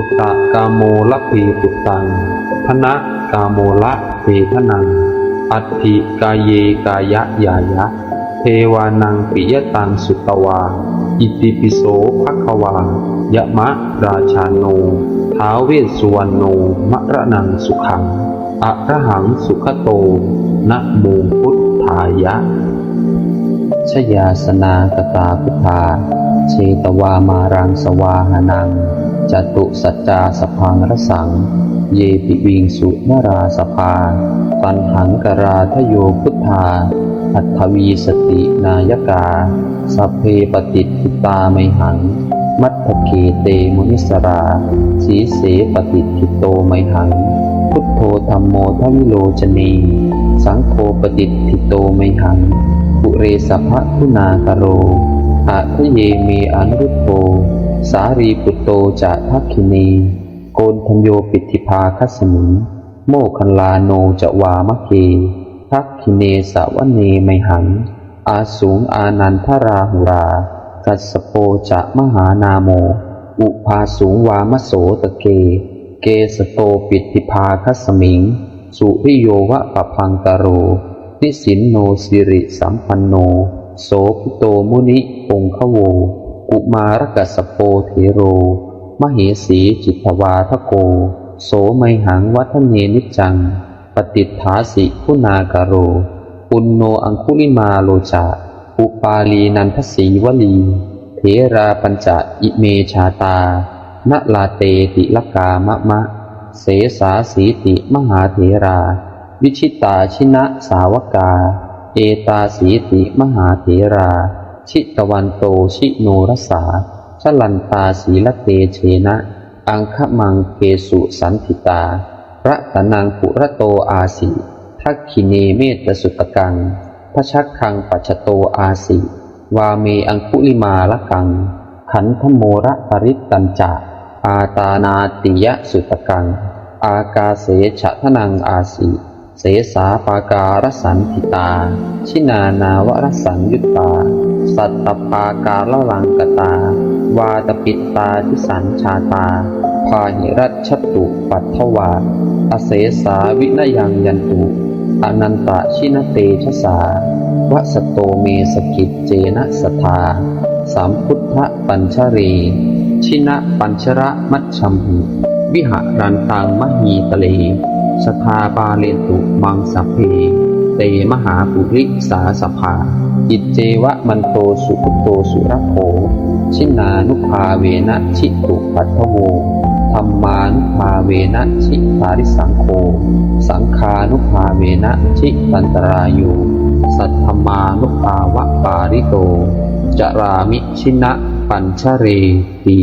ปุตตะกาโมละเพปุตตังธนะกาโมละเพทนัง อัตถิกายเยกายะยายะ เทวานังปิยตังสุตวา อิติปิโสภควายะมะราชาโน ท้าวเวสสุวรรณโนมะระนังสุขังอะระหังสุขโต นะโมพุทธายะ ชยาสนากตาพุทธาเชตวามารังสวาหานัง จตุสัจจาสพังรสัง เยปิวิงสุนราสภาปันหังกราทโยพุทธา อัตถวีสตินายกาสัพเพปฏิทิตาไมหัง มัตถเกเตมุนิสรา สีเสปฏิทิโตไมหัง พุทโธธรรมโมทวิโลจนี สังโฆปฏิทิโตไมหังปุเรสัพพะคุณากโรอาทะเยเมอนุรุโต สารีปุตโตจะทักขินี โกนทัญโยปิติภาคัสมิงโมคคัลลาโนจะวามะเกทักขิเนสาวเนไมหัง อาสูงอานันทราหุรา กัสโปจะมหานาโม อุภาสูงวามโสตะเก เกสโตปิติภาคัสมิง สุริโยวะปะพังกโร นิสินโนสิริสัมปันโน โสภิโตมุนิองคโว กุมารกัสโปเทโร มเหสีจิตวาทโก โสไมหังวัฒเนนิจัง ปฏิฐาสิคุณากโร ปุณโนอังคุลิมาโลจาอุปาลีนันทสีวลีเถราปัญจอิเมชาตานลาเตติลกามะมะ เสสาสีติมหาเถรา วิชิตาชินะสาวกา เอตาสีติมหาเถรา ชิตวันโตชิโนรสาชลันตาสีละเตเชนะ อังคมังเกสุสันติตา พระตนังปุระโตอาสิทักขิเนเมตสุตกังพระชักคังปัจโตอาสิ วาเมอังคุลิมาละกัง ขันธโมระปริตตัญจะอาตานาติยะสุตกัง อากาเสฉะทนังอาสิ เสสาปาการสันติตา ชินานาวรสังยุตตา สัตตปาการละลังกตา วาตปิตตาทิสันชาตา พาหิรัชตุปัทถวาอเสสาวินยังยันตุอนันตชินเตชะสาวสโตเมสกิจเจนะสทาสามพุทธปัญชรีชินะปัญชระมัชชัมหิวิหารันตังมหีตะเล สทาบาเลตุมังสัพเพ เตมหาปุริสาสภา อิจเจวะมันโตสุขโตสุรโขชินานุภาเวนะชิตุปัทโวธรรมานุภาเวนะชิปาริสังโฆสังคานุภาเวนะชิตันตรายุสัทธมานุภาวะปาริโต จรามิชินะปัญชเรติ